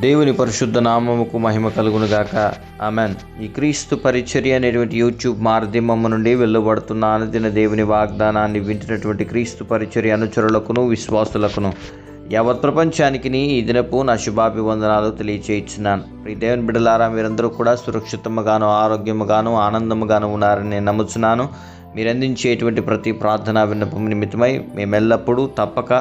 దేవుని పరిశుద్ధ నామముకు మహిమ కలుగునుగాక. ఆమెన్. ఈ క్రీస్తు పరిచర్య అనేటువంటి యూట్యూబ్ మాధ్యమము నుండి వెళ్ళబడుతున్న అనుదిన దేవుని వాగ్దానాన్ని వింటున్నటువంటి క్రీస్తు పరిచర్య అనుచరులకును విశ్వాసులకును యావత్ ప్రపంచానికి ఈ దినపు నా శుభాభివందనాలు తెలియచేయించున్నాను. ప్రీ దేవుని బిడ్డలారా మీరందరూ కూడా సురక్షితముగాను ఆరోగ్యముగాను ఆనందముగాను ఉన్నారని నేను నమ్ముచున్నాను. మీరు అందించేటువంటి ప్రతి ప్రార్థనా విన్నపం నిమిత్తమై మేము ఎల్లప్పుడూ తప్పక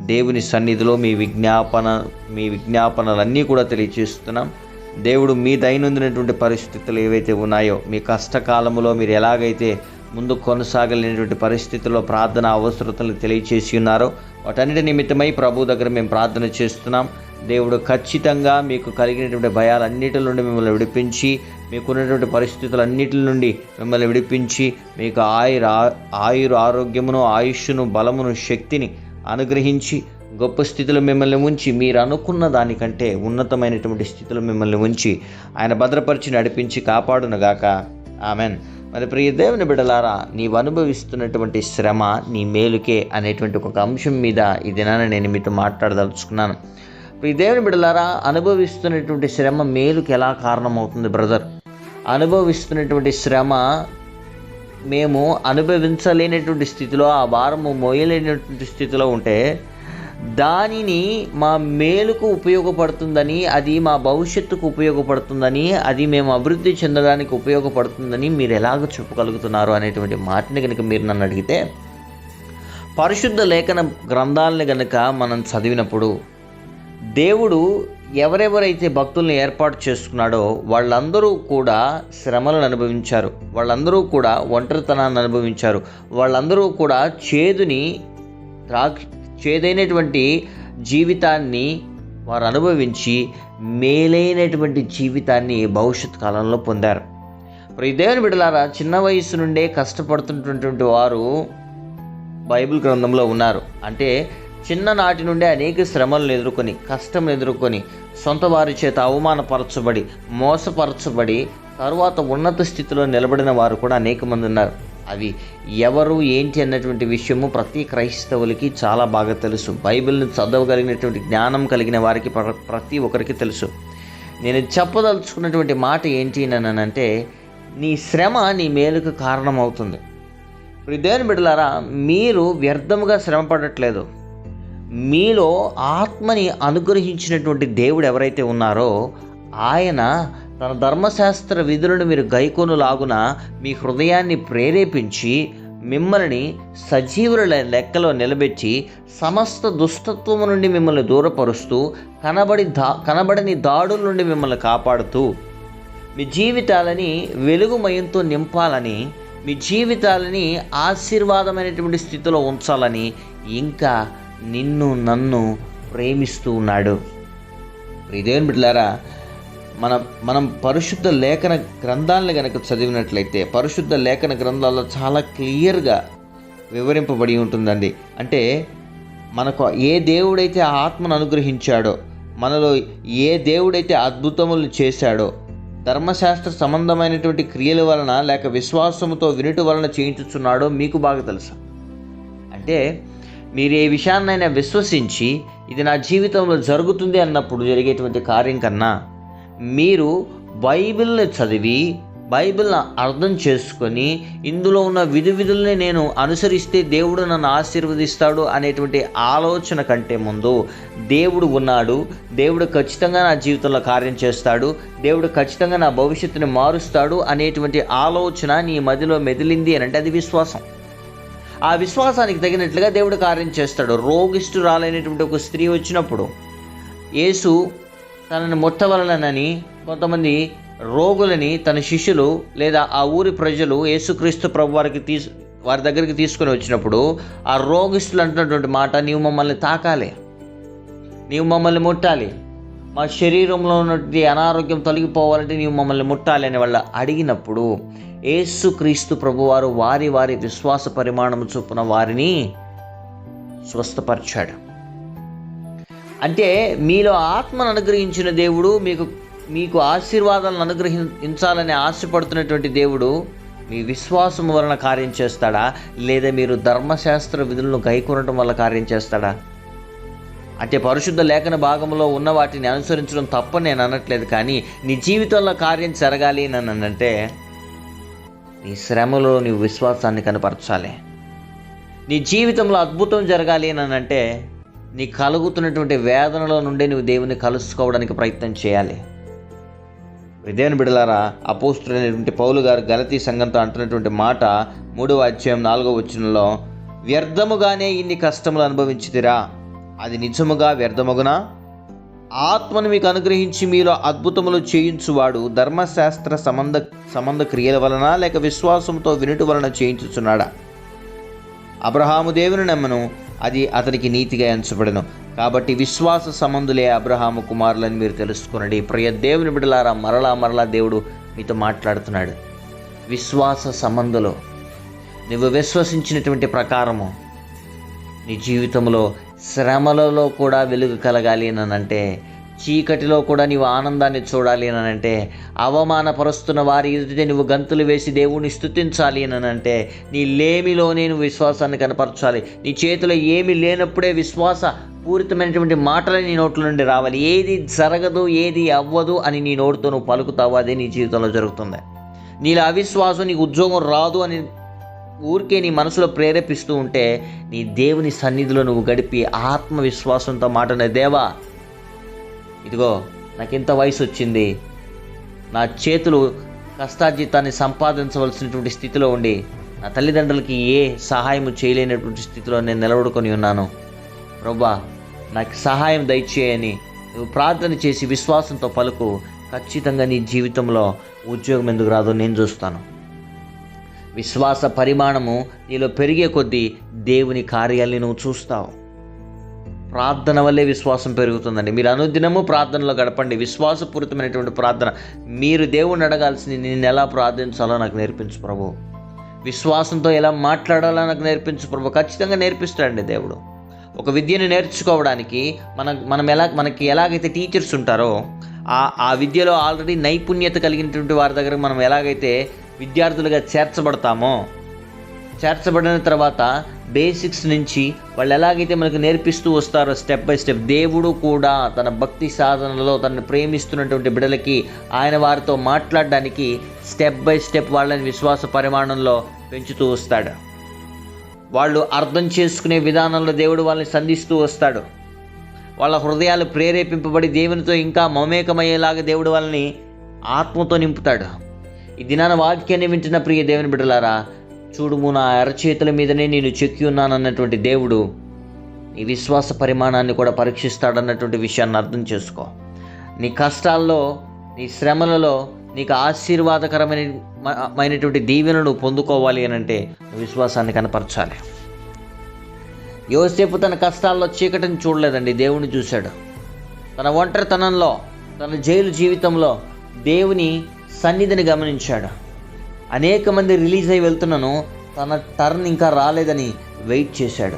దేవుని సన్నిధిలో మీ విజ్ఞాపన మీ విజ్ఞాపనలన్నీ కూడా తెలియచేస్తున్నాం. దేవుడు మీ దైనందినటువంటి పరిస్థితులు ఏవైతే ఉన్నాయో మీ కష్టకాలంలో మీరు ఎలాగైతే ముందు కొనసాగలేనటువంటి పరిస్థితుల్లో ప్రార్థన అవసరతలు తెలియచేసి ఉన్నారో వాటన్నిటి నిమిత్తమై ప్రభు దగ్గర మేము ప్రార్థన చేస్తున్నాం. దేవుడు ఖచ్చితంగా మీకు కలిగినటువంటి భయాలన్నిటి నుండి మిమ్మల్ని విడిపించి మీకున్నటువంటి పరిస్థితులన్నిటి నుండి మిమ్మల్ని విడిపించి మీకు ఆయుర ఆయుర ఆరోగ్యమును ఆయుష్ను బలమును శక్తిని అనుగ్రహించి గొప్ప స్థితిలో మిమ్మల్ని ఉంచి మీరు అనుకున్న దానికంటే ఉన్నతమైనటువంటి స్థితిలో మిమ్మల్ని ఉంచి ఆయన భద్రపరిచి నడిపించి కాపాడునుగాక. ఆమెన్. మరి ప్రియ దేవుని బిడలారా నీవు అనుభవిస్తున్నటువంటి శ్రమ నీ మేలుకే అనేటువంటి ఒక అంశం మీద ఈ దినాన నేను మీతో మాట్లాడదలుచుకున్నాను. ప్రియ దేవుని బిడలారా అనుభవిస్తున్నటువంటి శ్రమ మేలుకి ఎలా కారణమవుతుంది బ్రదర్? అనుభవిస్తున్నటువంటి శ్రమ మేము అనుభవించలేనటువంటి స్థితిలో ఆ భారము మోయలేనటువంటి స్థితిలో ఉంటే దానిని మా మేలుకు ఉపయోగపడుతుందని అది మా భవిష్యత్తుకు ఉపయోగపడుతుందని అది మేము అభివృద్ధి చెందడానికి ఉపయోగపడుతుందని మీరు ఎలాగ చెప్పగలుగుతున్నారు అనేటువంటి మాటని కనుక మీరు నన్ను అడిగితే పరిశుద్ధ లేఖన గ్రంథాలని కనుక మనం చదివినప్పుడు దేవుడు ఎవరెవరైతే భక్తుల్ని ఏర్పాటు చేసుకున్నాడో వాళ్ళందరూ కూడా శ్రమలను అనుభవించారు. వాళ్ళందరూ కూడా ఒంటరితనాన్ని అనుభవించారు. వాళ్ళందరూ కూడా చేదుని రా చేదైనటువంటి జీవితాన్ని వారు అనుభవించి మేలైనటువంటి జీవితాన్ని భవిష్యత్ కాలంలో పొందారు. ఇప్పుడు దేవుని బిడ్డలారా చిన్న వయసు నుండే కష్టపడుతున్నటువంటి వారు బైబిల్ గ్రంథంలో ఉన్నారు. అంటే చిన్ననాటి నుండే అనేక శ్రమలను ఎదుర్కొని కష్టం ఎదుర్కొని సొంత వారి చేత అవమానపరచబడి మోసపరచబడి తరువాత ఉన్నత స్థితిలో నిలబడిన వారు కూడా అనేక మంది ఉన్నారు. అవి ఎవరు ఏంటి అన్నటువంటి విషయము ప్రతి క్రైస్తవులకి చాలా బాగా తెలుసు. బైబిల్ని చదవగలిగినటువంటి జ్ఞానం కలిగిన వారికి ప్ర- ప్రతి ఒక్కరికి తెలుసు. నేను చెప్పదలుచుకున్నటువంటి మాట ఏంటి అంటే నీ శ్రమ నీ మేలుకు కారణమవుతుంది. ఇప్పుడు దేని బిడ్డలారా మీరు వ్యర్థముగా శ్రమ పడట్లేదు మీలో ఆత్మని అనుగ్రహించినటువంటి దేవుడు ఎవరైతే ఉన్నారో ఆయన తన ధర్మశాస్త్ర విధులను మీరు గైకొనులాగున మీ హృదయాన్ని ప్రేరేపించి మిమ్మల్ని సజీవుల లెక్కలో నిలబెట్టి సమస్త దుష్టత్వము నుండి మిమ్మల్ని దూరపరుస్తూ కనబడి దా కనబడని దాడుల నుండి మిమ్మల్ని కాపాడుతూ మీ జీవితాలని వెలుగుమయంతో నింపాలని మీ జీవితాలని ఆశీర్వాదమైనటువంటి స్థితిలో ఉంచాలని ఇంకా నిన్ను నన్ను ప్రేమిస్తూ ఉన్నాడు. ఇదేం బిడ్డలారా మన మనం పరిశుద్ధ లేఖన గ్రంథాలను కనుక చదివినట్లయితే పరిశుద్ధ లేఖన గ్రంథాల్లో చాలా క్లియర్గా వివరింపబడి ఉంటుందండి. అంటే మనకు ఏ దేవుడైతే ఆత్మను అనుగ్రహించాడో మనలో ఏ దేవుడైతే అద్భుతములు చేశాడో ధర్మశాస్త్ర సంబంధమైనటువంటి క్రియల వలన లేక విశ్వాసముతో వినుట వలన చేయించుచున్నాడో మీకు బాగా తెలుసా? అంటే మీరు ఏ విషయాన్నైనా విశ్వసించి ఇది నా జీవితంలో జరుగుతుంది అన్నప్పుడు జరిగేటువంటి కార్యం కన్నా మీరు బైబిల్ని చదివి బైబిల్ని అర్థం చేసుకొని ఇందులో ఉన్న విధి విధుల్ని నేను అనుసరిస్తే దేవుడు నన్ను ఆశీర్వదిస్తాడు అనేటువంటి ఆలోచన కంటే ముందు దేవుడు ఉన్నాడు దేవుడు ఖచ్చితంగా నా జీవితంలో కార్యం చేస్తాడు దేవుడు ఖచ్చితంగా నా భవిష్యత్తుని మారుస్తాడు అనేటువంటి ఆలోచన నీ మదిలో మెదిలింది అని అంటే అది విశ్వాసం. ఆ విశ్వాసానికి తగినట్లుగా దేవుడు కార్యం చేస్తాడు. రోగిష్ఠురాలైనటువంటి ఒక స్త్రీ వచ్చినప్పుడు యేసు తనని ముట్టవలనని కొంతమంది రోగులని తన శిష్యులు లేదా ఆ ఊరి ప్రజలు యేసుక్రీస్తు ప్రభు వారికి తీసు వారి దగ్గరికి తీసుకొని వచ్చినప్పుడు ఆ రోగిష్ఠులు అంటున్నటువంటి మాట నీవు మమ్మల్ని తాకాలి. నీవు మమ్మల్ని ముట్టాలి. మా శరీరంలో ఉన్నటువంటి అనారోగ్యం తొలగిపోవాలంటే నీవు మమ్మల్ని ముట్టాలి అని వాళ్ళ అడిగినప్పుడు యేసుక్రీస్తు ప్రభువారు వారి వారి విశ్వాస పరిమాణము చొప్పున వారిని స్వస్థపరిచాడు. అంటే మీలో ఆత్మను అనుగ్రహించిన దేవుడు మీకు మీకు ఆశీర్వాదాలను అనుగ్రహించాలని ఆశపడుతున్నటువంటి దేవుడు మీ విశ్వాసం వలన కార్యం చేస్తాడా? లేదా మీరు ధర్మశాస్త్ర విధులను గైకొనడం వల్ల కార్యం చేస్తాడా? అంటే పరిశుద్ధ లేఖన భాగంలో ఉన్న వాటిని అనుసరించడం తప్ప నేను అనట్లేదు కానీ నీ జీవితంలో కార్యం జరగాలి అని అంటే నీ శ్రమలో నీ విశ్వాసాన్ని కనపరచాలి. నీ జీవితంలో అద్భుతం జరగాలి అని అంటే నీ కలుగుతున్నటువంటి వేదనలో నుండి నువ్వు దేవుని కలుసుకోవడానికి ప్రయత్నం చేయాలి. దేవుని బిడలారా అపోస్తుడైనటువంటి పౌలు గారు గలతీ సంఘంతో అంటున్నటువంటి మాట మూడవ అధ్యాయం నాలుగవ వచ్చినలో వ్యర్థముగానే ఇన్ని కష్టములు అనుభవించుదిరా అది నిజముగా వ్యర్థమగునా? ఆత్మను మీకు అనుగ్రహించి మీలో అద్భుతములు చేయించువాడు ధర్మశాస్త్ర సంబంధ సంబంధ క్రియల వలన లేక విశ్వాసంతో వినుట వలన చేయించుచున్నాడా? అబ్రహాము దేవుని నమ్మను అది అతనికి నీతిగా ఎంచబడను. కాబట్టి విశ్వాస సంబంధులే అబ్రహాము కుమారులని మీరు తెలుసుకునండి. ప్రియ దేవుని బిడలారా మరలా మరలా దేవుడు మీతో మాట్లాడుతున్నాడు. విశ్వాస సంబంధులు నువ్వు విశ్వసించినటువంటి ప్రకారము నీ జీవితంలో శ్రమలలో కూడా వెలుగు కలగాలి అని అంటే చీకటిలో కూడా నీవు ఆనందాన్ని చూడాలి అనంటే అంటే అవమానపరుస్తున్న వారి ఎదుట నువ్వు గంతులు వేసి దేవుణ్ణి స్థుతించాలి అని అంటే నీ లేమిలోనే నువ్వు విశ్వాసాన్ని కనపరచాలి. నీ చేతిలో ఏమి లేనప్పుడే విశ్వాస పూరితమైనటువంటి మాటలు నీ నోట్ల నుండి రావాలి. ఏది జరగదు ఏది అవ్వదు అని నీ నోటితో నువ్వు పలుకుతావు అదే నీ జీవితంలో జరుగుతుంది. నీలో అవిశ్వాసం నీకు ఉద్యోగం రాదు అని ఊరికే నీ మనసులో ప్రేరేపిస్తూ ఉంటే నీ దేవుని సన్నిధిలో నువ్వు గడిపి ఆత్మవిశ్వాసంతో మాటనే దేవా ఇదిగో నాకు ఇంత వయసు వచ్చింది నా చేతులు కష్టార్జితాన్ని సంపాదించవలసినటువంటి స్థితిలో ఉండి నా తల్లిదండ్రులకి ఏ సహాయం చేయలేనటువంటి స్థితిలో నేను నిలబడుకొని ఉన్నాను. ప్రభా నాకు సహాయం దయచేయని నువ్వు ప్రార్థన చేసి విశ్వాసంతో పలుకు ఖచ్చితంగా నీ జీవితంలో ఉద్యోగం ఎందుకు రాదో నేను చూస్తాను. విశ్వాస పరిమాణము నీలో పెరిగే కొద్దీ దేవుని కార్యాల్ని నువ్వు చూస్తావు. ప్రార్థన వల్లే విశ్వాసం పెరుగుతుందండి. మీరు అనుదినము ప్రార్థనలో గడపండి. విశ్వాసపూరితమైనటువంటి ప్రార్థన. మీరు దేవుణ్ణి అడగాల్సింది నేను ఎలా ప్రార్థించాలో నాకు నేర్పించు ప్రభు. విశ్వాసంతో ఎలా మాట్లాడాలో నాకు నేర్పించు ప్రభు. ఖచ్చితంగా నేర్పిస్తాడండి దేవుడు. ఒక విద్యను నేర్చుకోవడానికి మన మనం ఎలా మనకి ఎలాగైతే టీచర్స్ ఉంటారో ఆ ఆ విద్యలో ఆల్రెడీ నైపుణ్యత కలిగినటువంటి వారి దగ్గర మనం ఎలాగైతే విద్యార్థులుగా చేర్చబడతామో? చేర్చబడిన తర్వాత బేసిక్స్ నుంచి వాళ్ళు ఎలాగైతే మనకు నేర్పిస్తూ వస్తారో స్టెప్ బై స్టెప్ దేవుడు కూడా తన భక్తి సాధనలో తనను ప్రేమిస్తున్నటువంటి బిడలకి ఆయన వారితో మాట్లాడడానికి స్టెప్ బై స్టెప్ వాళ్ళని విశ్వాస పరిమాణంలో పెంచుతూ వస్తాడు. వాళ్ళు అర్థం చేసుకునే విధానంలో దేవుడు వాళ్ళని సంధిస్తూ వస్తాడు. వాళ్ళ హృదయాలు ప్రేరేపింపబడి దేవునితో ఇంకా మమేకమయ్యేలాగా దేవుడు వాళ్ళని ఆత్మతో నింపుతాడు. ఈ దినాన వాక్యాన్ని వింటున్న ప్రియ దేవుని బిడ్డలారా చూడుము నా అరచేతుల మీదనే నేను చెక్కి ఉన్నానన్నటువంటి దేవుడు నీ విశ్వాస పరిమాణాన్ని కూడా పరీక్షిస్తాడన్నటువంటి విషయాన్ని అర్థం చేసుకో. నీ కష్టాల్లో నీ శ్రమలలో నీకు ఆశీర్వాదకరమైన మైనటువంటి దీవెనను పొందుకోవాలి అని అంటే విశ్వాసాన్ని కనపరచాలి. యోసేపు తన కష్టాల్లో చీకటిని చూడలేదండి దేవుని చూశాడు. తన ఒంటరితనంలో తన జైలు జీవితంలో దేవుని సన్నిధిని గమనించాడు. అనేక మంది రిలీజ్ అయి వెళ్తున్నాను తన టర్న్ ఇంకా రాలేదని వెయిట్ చేశాడు.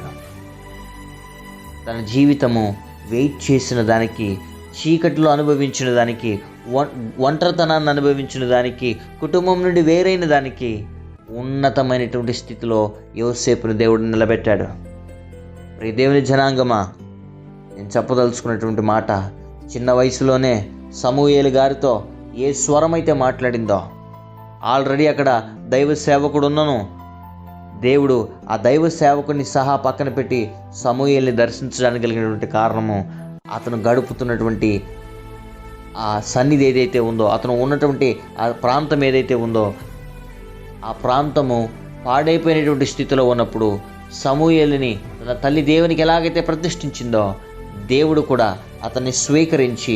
తన జీవితము వెయిట్ చేసిన దానికి చీకటిలో అనుభవించిన దానికి ఒంటరితనాన్ని అనుభవించిన దానికి కుటుంబం నుండి వేరైన దానికి ఉన్నతమైనటువంటి స్థితిలో యోసేపుని దేవుడు నిలబెట్టాడు. ప్రియ దేవుని జనాంగమా నేను చెప్పదలుచుకున్నటువంటి మాట చిన్న వయసులోనే సమూహేలు గారితో ఏ స్వరమైతే మాట్లాడిందో. ఆల్రెడీ అక్కడ దైవ సేవకుడు ఉన్నను దేవుడు ఆ దైవ సేవకుని సహా పక్కన పెట్టి సమూహల్ని దర్శించడానికి కలిగినటువంటి కారణము అతను గడుపుతున్నటువంటి ఆ సన్నిధి ఏదైతే ఉందో అతను ఉన్నటువంటి ఆ ప్రాంతం ఏదైతే ఉందో ఆ ప్రాంతము పాడైపోయినటువంటి స్థితిలో ఉన్నప్పుడు సమూహల్ని తన తల్లి దేవునికి ఎలాగైతే ప్రతిష్ఠించిందో దేవుడు కూడా అతన్ని స్వీకరించి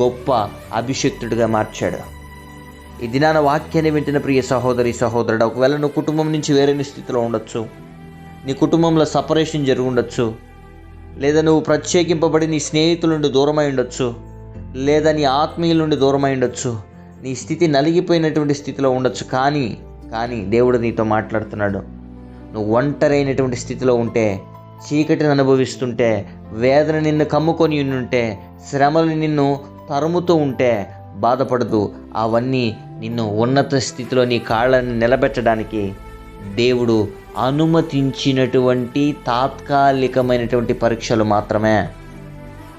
గొప్ప అభిషక్తుడిగా మార్చాడు. ఈ దినాన వాక్యాన్ని వింటున్న ప్రియ సహోదరి సహోదరుడు ఒకవేళ నువ్వు కుటుంబం నుంచి వేరే స్థితిలో ఉండొచ్చు నీ కుటుంబంలో సపరేషన్ జరిగి ఉండొచ్చు లేదా నువ్వు ప్రత్యేకింపబడి నీ స్నేహితుల నుండి దూరమై ఉండొచ్చు లేదా నీ ఆత్మీయుల నుండి దూరమై ఉండొచ్చు నీ స్థితి నలిగిపోయినటువంటి స్థితిలో ఉండొచ్చు కానీ కానీ దేవుడు నీతో మాట్లాడుతున్నాడు. నువ్వు ఒంటరైనటువంటి స్థితిలో ఉంటే చీకటిని అనుభవిస్తుంటే వేదన నిన్ను కమ్ముకొని ఉంటే శ్రమలు నిన్ను తరుముతూ ఉంటే బాధపడదు. అవన్నీ నిన్ను ఉన్నత స్థితిలో నీ కాళ్ళని నిలబెట్టడానికి దేవుడు అనుమతించినటువంటి తాత్కాలికమైనటువంటి పరీక్షలు మాత్రమే.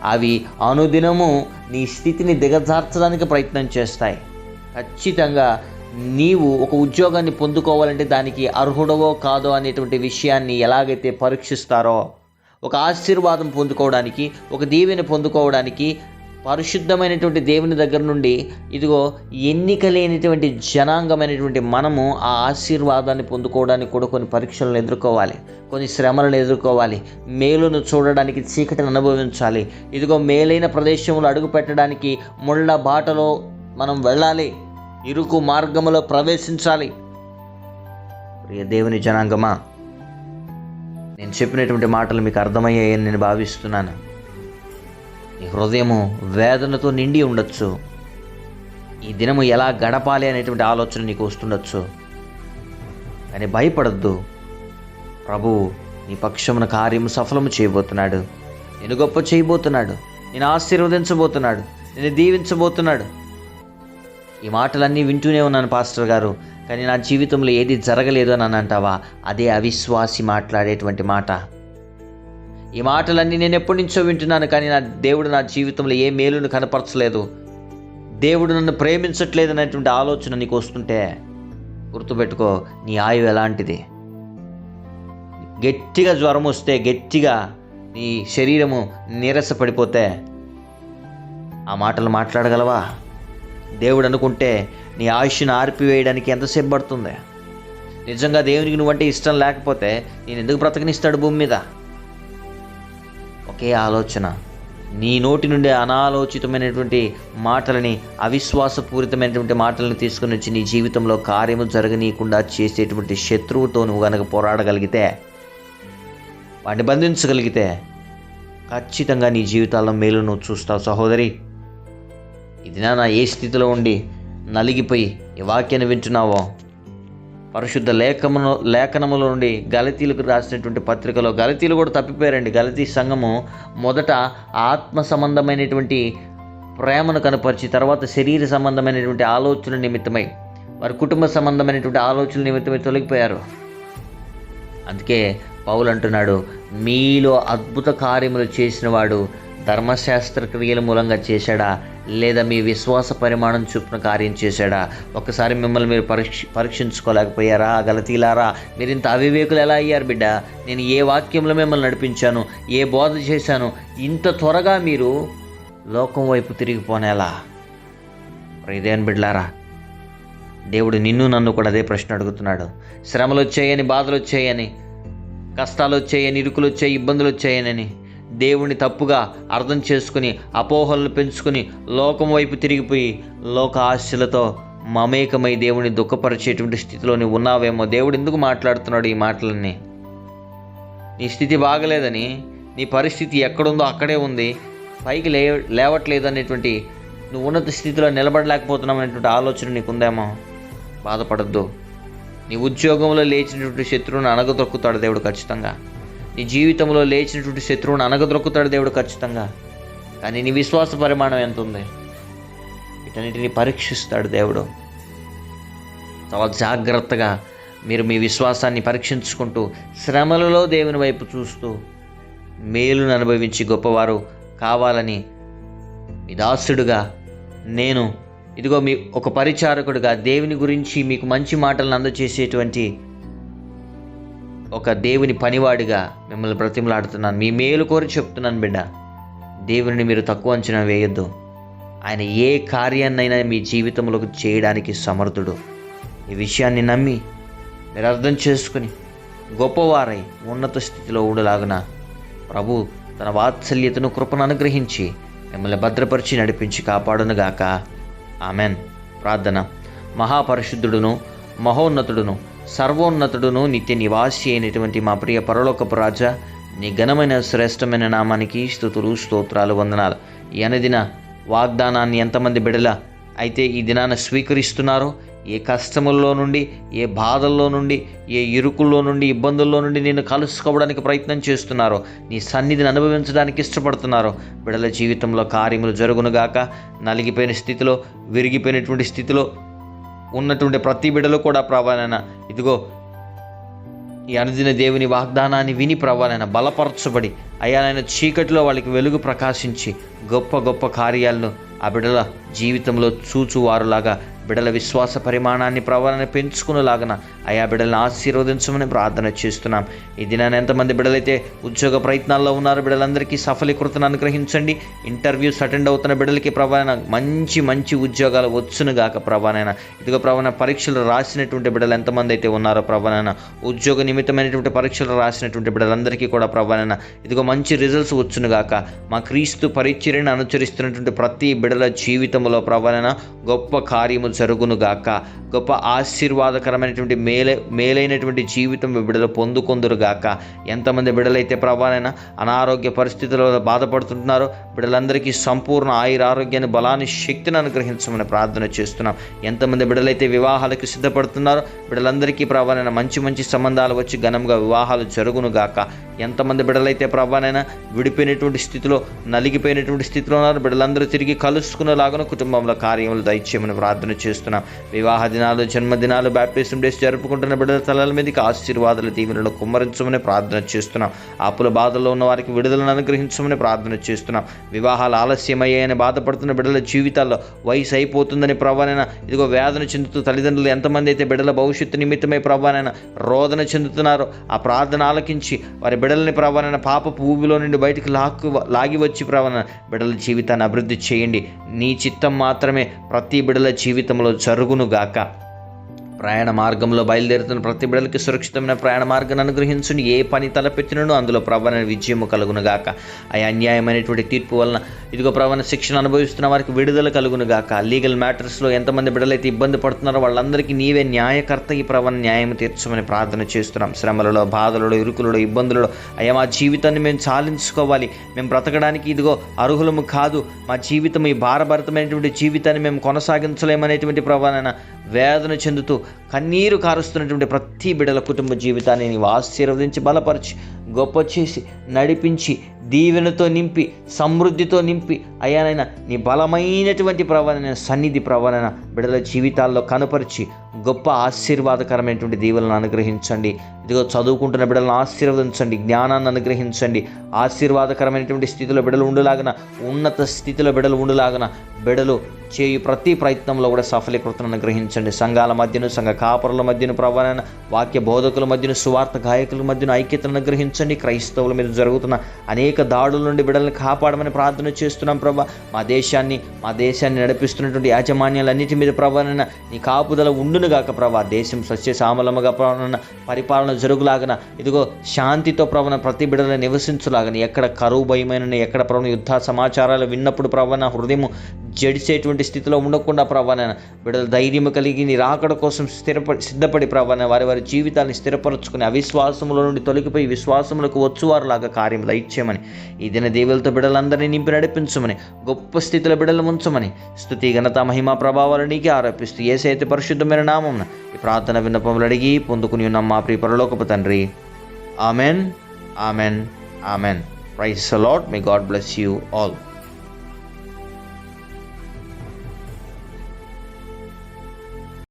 అవి అనుదినము నీ స్థితిని దిగజార్చడానికి ప్రయత్నం చేస్తాయి. ఖచ్చితంగా నీవు ఒక ఉద్యోగాన్ని పొందుకోవాలంటే దానికి అర్హుడవో కాదో అనేటువంటి విషయాన్ని ఎలాగైతే పరీక్షిస్తారో ఒక ఆశీర్వాదం పొందుకోవడానికి ఒక దీవెని పొందుకోవడానికి పరిశుద్ధమైనటువంటి దేవుని దగ్గర నుండి ఇదిగో ఎన్నిక లేనిటువంటి జనాంగమైనటువంటి మనము ఆ ఆశీర్వాదాన్ని పొందుకోవడానికి కూడా కొన్ని పరీక్షలను ఎదుర్కోవాలి. కొన్ని శ్రమలను ఎదుర్కోవాలి. మేలును చూడడానికి చీకటిని అనుభవించాలి. ఇదిగో మేలైన ప్రదేశంలో అడుగు పెట్టడానికి ముళ్ళ బాటలో మనం వెళ్ళాలి. ఇరుకు మార్గంలో ప్రవేశించాలి. ప్రియ దేవుని జనాంగమా నేను చెప్పినటువంటి మాటలు మీకు అర్థమయ్యాయని నేను భావిస్తున్నాను. నీ హృదయము వేదనతో నిండి ఉండొచ్చు. ఈ దినము ఎలా గడపాలి అనేటువంటి ఆలోచన నీకు వస్తుండొచ్చు. కానీ భయపడద్దు. ప్రభు నీ పక్షమున కార్యము సఫలము చేయబోతున్నాడు. నేను గొప్ప చేయబోతున్నాడు. నేను ఆశీర్వదించబోతున్నాడు. నేను దీవించబోతున్నాడు. ఈ మాటలన్నీ వింటూనే ఉన్నాను పాస్టర్ గారు. కానీ నా జీవితంలో ఏది జరగలేదు అని అంటావా అదే అవిశ్వాసి మాట్లాడేటువంటి మాట. ఈ మాటలన్నీ నేను ఎప్పటి నుంచో వింటున్నాను కానీ నా దేవుడు నా జీవితంలో ఏ మేలును కనపరచలేదు. దేవుడు నన్ను ప్రేమించట్లేదు అనేటువంటి ఆలోచన నీకు వస్తుంటే గుర్తుపెట్టుకో నీ ఆయువు ఎలాంటిది? గట్టిగా జ్వరం వస్తే గట్టిగా నీ శరీరము నీరసపడిపోతే ఆ మాటలు మాట్లాడగలవా? దేవుడు అనుకుంటే నీ ఆయుష్ను ఆర్పివేయడానికి ఎంతసేపు పడుతుంది? నిజంగా దేవునికి నువ్వంటే ఇష్టం లేకపోతే నేను ఎందుకు బ్రతకనిస్తాడు భూమి మీద? ఒకే ఆలోచన. నీ నోటి నుండి అనాలోచితమైనటువంటి మాటలని అవిశ్వాసపూరితమైనటువంటి మాటలను తీసుకుని వచ్చి నీ జీవితంలో కార్యము జరగనీయకుండా చేసేటువంటి శత్రువుతో నువ్వు కనుక పోరాడగలిగితే వాడిని బంధించగలిగితే ఖచ్చితంగా నీ జీవితాల్లో మేలు నువ్వు చూస్తావు సహోదరి. ఇది నా ఏ స్థితిలో ఉండి నలిగిపోయి ఈ వాక్యాన్ని వింటున్నావో పరిశుద్ధ లేఖమును లేఖనముల నుండి గలతీలకు రాసినటువంటి పత్రికలో గలతీలు కూడా తప్పిపోయారండి. గలతీ సంఘము మొదట ఆత్మ సంబంధమైనటువంటి ప్రేమను కనపరిచి తర్వాత శరీర సంబంధమైనటువంటి ఆలోచన నిమిత్తమై వారి కుటుంబ సంబంధమైనటువంటి ఆలోచన నిమిత్తమై తొలగిపోయారు. అందుకే పౌలు అంటున్నాడు మీలో అద్భుత కార్యములు చేసిన వాడు ధర్మశాస్త్ర క్రియల మూలంగా చేశాడా? లేదా మీ విశ్వాస పరిమాణం చూపిన కార్యం చేశాడా? ఒకసారి మిమ్మల్ని మీరు పరీక్ష పరీక్షించుకోలేకపోయారా? గలతీలారా? మీరు ఇంత అవివేకులు ఎలా అయ్యారు బిడ్డ? నేను ఏ వాక్యంలో మిమ్మల్ని నడిపించాను? ఏ బోధ చేశాను? ఇంత త్వరగా మీరు లోకం వైపు తిరిగిపోనేలా ఇదేం బిడ్లారా దేవుడు నిన్ను నన్ను కూడా అదే ప్రశ్న అడుగుతున్నాడు. శ్రమలు వచ్చాయని బాధలు వచ్చాయని కష్టాలు వచ్చాయని ఇరుకులు వచ్చాయి ఇబ్బందులు వచ్చాయనని. దేవుని తప్పుగా అర్థం చేసుకుని అపోహలను పెంచుకుని లోకం వైపు తిరిగిపోయి లోక ఆశలతో మమేకమై దేవుని దుఃఖపరిచేటువంటి స్థితిలోని ఉన్నావేమో దేవుడు ఎందుకు మాట్లాడుతున్నాడు ఈ మాటలన్నీ? నీ స్థితి బాగలేదని నీ పరిస్థితి ఎక్కడుందో అక్కడే ఉంది పైకి లే లేవట్లేదు అనేటువంటి నువ్వు ఉన్నత స్థితిలో నిలబడలేకపోతున్నావు అనేటువంటి ఆలోచన నీకుందేమో? బాధపడద్దు. నీ ఉద్యోగంలో లేచినటువంటి శత్రువుని అనగదొక్కుతాడు దేవుడు ఖచ్చితంగా. నీ జీవితంలో లేచినటువంటి శత్రువుని అనగదొక్కుతాడు దేవుడు ఖచ్చితంగా. కానీ నీ విశ్వాస పరిమాణం ఎంత ఉంది? వీటన్నిటిని పరీక్షిస్తాడు దేవుడు. చాలా జాగ్రత్తగా మీరు మీ విశ్వాసాన్ని పరీక్షించుకుంటూ శ్రమలలో దేవుని వైపు చూస్తూ మేలును అనుభవించి గొప్పవారు కావాలని మీ దాసుడుగా నేను ఇదిగో మీ ఒక పరిచారకుడిగా దేవుని గురించి మీకు మంచి మాటలను అందజేసేటువంటి ఒక దేవుని పనివాడిగా మిమ్మల్ని బ్రతిమలాడుతున్నాను. మీ మేలు కోరి చెప్తున్నాను బిడ్డ. దేవుని మీరు తక్కువ అంచనా వేయొద్దు. ఆయన ఏ కార్యాన్నైనా మీ జీవితంలోకి చేయడానికి సమర్థుడు. ఈ విషయాన్ని నమ్మి మీరు అర్థం చేసుకుని గొప్పవారై ఉన్నత స్థితిలో ఉండలాగున ప్రభు తన వాత్సల్యతను కృపను అనుగ్రహించి మిమ్మల్ని భద్రపరిచి నడిపించి కాపాడునుగాక ఆమెన్. ప్రార్థన. మహాపరిశుద్ధుడును మహోన్నతుడును సర్వోన్నతుడును నిత్య నివాసి అయినటువంటి మా ప్రియ పరలోకపు రాజా నీ ఘనమైన శ్రేష్టమైన నామానికి స్థుతులు స్తోత్రాలు వందనాలు. ఈ అనదిన వాగ్దానాన్ని ఎంతమంది బిడల అయితే ఈ దినాన స్వీకరిస్తున్నారో ఏ కష్టముల్లో నుండి ఏ బాధల్లో నుండి ఏ ఇరుకుల్లో నుండి ఇబ్బందుల్లో నుండి నేను కలుసుకోవడానికి ప్రయత్నం చేస్తున్నారో నీ సన్నిధిని అనుభవించడానికి ఇష్టపడుతున్నారో బిడల జీవితంలో కార్యములు జరుగునుగాక నలిగిపోయిన స్థితిలో విరిగిపోయినటువంటి స్థితిలో ఉన్నటువంటి ప్రతి బిడలు కూడా ప్రభానైనా. ఇదిగో ఈ అనుదిన దేవుని వాగ్దానాన్ని విని ప్రభానైనా బలపరచబడి అయ్యా నాయన చీకటిలో వాళ్ళకి వెలుగు ప్రకాశించి గొప్ప గొప్ప కార్యాలను ఆ బిడ్డల జీవితంలో చూచువారులాగా బిడల విశ్వాస పరిమాణాన్ని ప్రవణని పెంచుకునేలాగన అయా బిడ్డలను ఆశీర్వదించమని ప్రార్థన చేస్తున్నాం. ఈ దినాన్ని ఎంతమంది బిడలైతే ఉద్యోగ ప్రయత్నాల్లో ఉన్నారు బిడలందరికీ సఫలీకృతను అనుగ్రహించండి. ఇంటర్వ్యూస్ అటెండ్ అవుతున్న బిడలకి ప్రభాన మంచి మంచి ఉద్యోగాలు వచ్చును గాక ప్రభానైనా ఇదిగో ప్రవణ పరీక్షలు రాసినటువంటి బిడ్డలు ఎంతమంది అయితే ఉన్నారో ప్రభానైనా ఉద్యోగ నిమిత్తమైనటువంటి పరీక్షలు రాసినటువంటి బిడలందరికీ కూడా ప్రభానైనా ఇదిగో మంచి రిజల్ట్స్ వచ్చును గాక. మా క్రీస్తు పరిచర్యను అనుచరిస్తున్నటువంటి ప్రతి బిడల జీవితంలో ప్రభానైనా గొప్ప కార్యము జరుగును గాక. గొప్ప ఆశీర్వాదకరమైనటువంటి మేలే మేలైనటువంటి జీవితం బిడ్డలు పొందుకొందురుగాక ఎంతమంది బిడ్డలైతే ప్రభానైనా అనారోగ్య పరిస్థితుల్లో బాధపడుతుంటున్నారో బిడ్డలందరికీ సంపూర్ణ ఆయుర ఆరోగ్యాన్ని బలాన్ని శక్తిని అనుగ్రహించమని ప్రార్థన చేస్తున్నాం. ఎంతమంది బిడ్డలైతే వివాహాలకు సిద్ధపడుతున్నారో బిడ్డలందరికీ ప్రభానైనా మంచి మంచి సంబంధాలు వచ్చి ఘనంగా వివాహాలు జరుగునుగాక ఎంతమంది బిడ్డలైతే ప్రభానైనా విడిపోయినటువంటి స్థితిలో నలిగిపోయినటువంటి స్థితిలో ఉన్నారు బిడ్డలందరూ తిరిగి కలుసుకునేలాగా కుటుంబంలో కార్యములు దయచేయమని ప్రార్థన చేస్తున్నాం. వివాహ దినాలు జన్మదినాలు బ్యాప్టిజం డేస్ జరుపుకుంటున్న బిడ్డల తలల మీదకి ఆశీర్వాదాలు దీవెనలు కుమ్మరించమని ప్రార్థన చేస్తున్నాం. అప్పుల బాధల్లో ఉన్న వారికి విడుదలను అనుగ్రహించమని ప్రార్థన చేస్తున్నాం. వివాహాలు ఆలస్యమయ్యాయని బాధపడుతున్న బిడ్డల జీవితాల్లో వయసు అయిపోతుందని ప్రవణన ఇదిగో వేదన చెందుతూ తల్లిదండ్రులు ఎంతమంది అయితే బిడ్డల భవిష్యత్తు నిమిత్తమై ప్రవణన రోదన చెందుతున్నారో ఆ ప్రార్థన ఆలకించి వారి బిడ్డలని ప్రవణన పాపపు ఊబిలో నుండి బయటికి లాక్కు లాగి వచ్చి ప్రవణన బిడ్డల జీవితాన్ని అభివృద్ధి చేయండి. నీ చిత్తం మాత్రమే ప్రతి బిడ్డల జీవితంలో జరుగునుగాక. ప్రయాణ మార్గంలో బయలుదేరుతున్న ప్రతి బిడలకి సురక్షితమైన ప్రయాణ మార్గాన్ని అనుగ్రహించండి ఏ పని తలపెట్టినను అందులో ప్రవణ విజయము కలుగునుగాక. ఆ అన్యాయమైనటువంటి తీర్పు వలన ఇదిగో ప్రవణ శిక్షణ అనుభవిస్తున్న వారికి విడుదల కలుగునుగాక. లీగల్ మ్యాటర్స్లో ఎంతమంది బిడ్డలైతే ఇబ్బంది పడుతున్నారో వాళ్ళందరికీ నీవే న్యాయకర్త ఈ ప్రవణ న్యాయం తీర్చమని ప్రార్థన చేస్తున్నాం. శ్రమలలో బాధలలో ఇరుకులలో ఇబ్బందులలో అయ్యా మా జీవితాన్ని మేము చాలించుకోవాలి. మేము బ్రతకడానికి ఇదిగో అర్హులము కాదు. మా జీవితం ఈ భారభరితమైనటువంటి జీవితాన్ని మేము కొనసాగించలేమనేటువంటి ప్రవణ వేదన చెందుతూ కన్నీరు కారుస్తున్నటువంటి ప్రతి బిడల కుటుంబ జీవితాన్ని నీవు ఆశీర్వదించి బలపరిచి. గొప్ప చేసి నడిపించి దీవెనతో నింపి సమృద్ధితో నింపి అయ్యానైనా నీ బలమైనటువంటి ప్రవణ సన్నిధి ప్రవణ బిడ్డల జీవితాల్లో కనపరిచి గొప్ప ఆశీర్వాదకరమైనటువంటి దీవులను అనుగ్రహించండి. ఇదిగో చదువుకుంటున్న బిడ్డలను ఆశీర్వదించండి జ్ఞానాన్ని అనుగ్రహించండి. ఆశీర్వాదకరమైనటువంటి స్థితిలో బిడలు ఉండులాగన ఉన్నత స్థితిలో బిడలు ఉండులాగన బిడలు చేయు ప్రతి ప్రయత్నంలో కూడా సఫలీకృతను అనుగ్రహించండి. సంఘాల మధ్యను సంఘ కాపరుల మధ్యను ప్రవణ వాక్య బోధకుల మధ్యను సువార్త గాయకుల మధ్యను ఐక్యతను అనుగ్రహించండి. క్రైస్తవుల మీద జరుగుతున్న అనేక దాడుల నుండి బిడ్డలను కాపాడమని ప్రార్థన చేస్తున్నాం ప్రభా. మా దేశాన్ని మా దేశాన్ని నడిపిస్తున్నటువంటి యాజమాన్యాలన్నిటి మీద ప్రభావన నీ కాపుదల ఉండునుగాక ప్రభా. దేశం సస్య సామలముగా ప్రవణ పరిపాలన జరుగులాగన ఇదిగో శాంతితో ప్రవణ ప్రతి బిడ్డలు నివసించులాగని ఎక్కడ కరువు భయమైన ఎక్కడ ప్రవణ యుద్ధ సమాచారాలు విన్నప్పుడు ప్రవణ హృదయం జడిసేటువంటి స్థితిలో ఉండకుండా ప్రవణ బిడ్డల ధైర్యం కలిగి నీ రాకడ కోసం స్థిరపడి సిద్ధపడి ప్రవణ వారి వారి జీవితాన్ని స్థిరపరచుకుని అవిశ్వాసముల నుండి తొలగిపోయి విశ్వాసములకు వచ్చువారులాగా కార్యం దయచేయమని ఈ దిన దేవులతో బిడలందరినీ నింపి నడిపించమని. గొప్ప స్థితిలో బిడలు ఉంచమని. స్థుతి ఘనత మహిమ ప్రభావాలు నీకే ఆరోపిస్తూ ఏసైతే పరిశుద్ధమైన నామం ఈ ప్రార్థన విన్నపములు అడిగి పొందుకుని ఉన్న మా ప్రియ పరలోకపు తండ్రి. Amen amen amen. Praise the Lord may God bless you all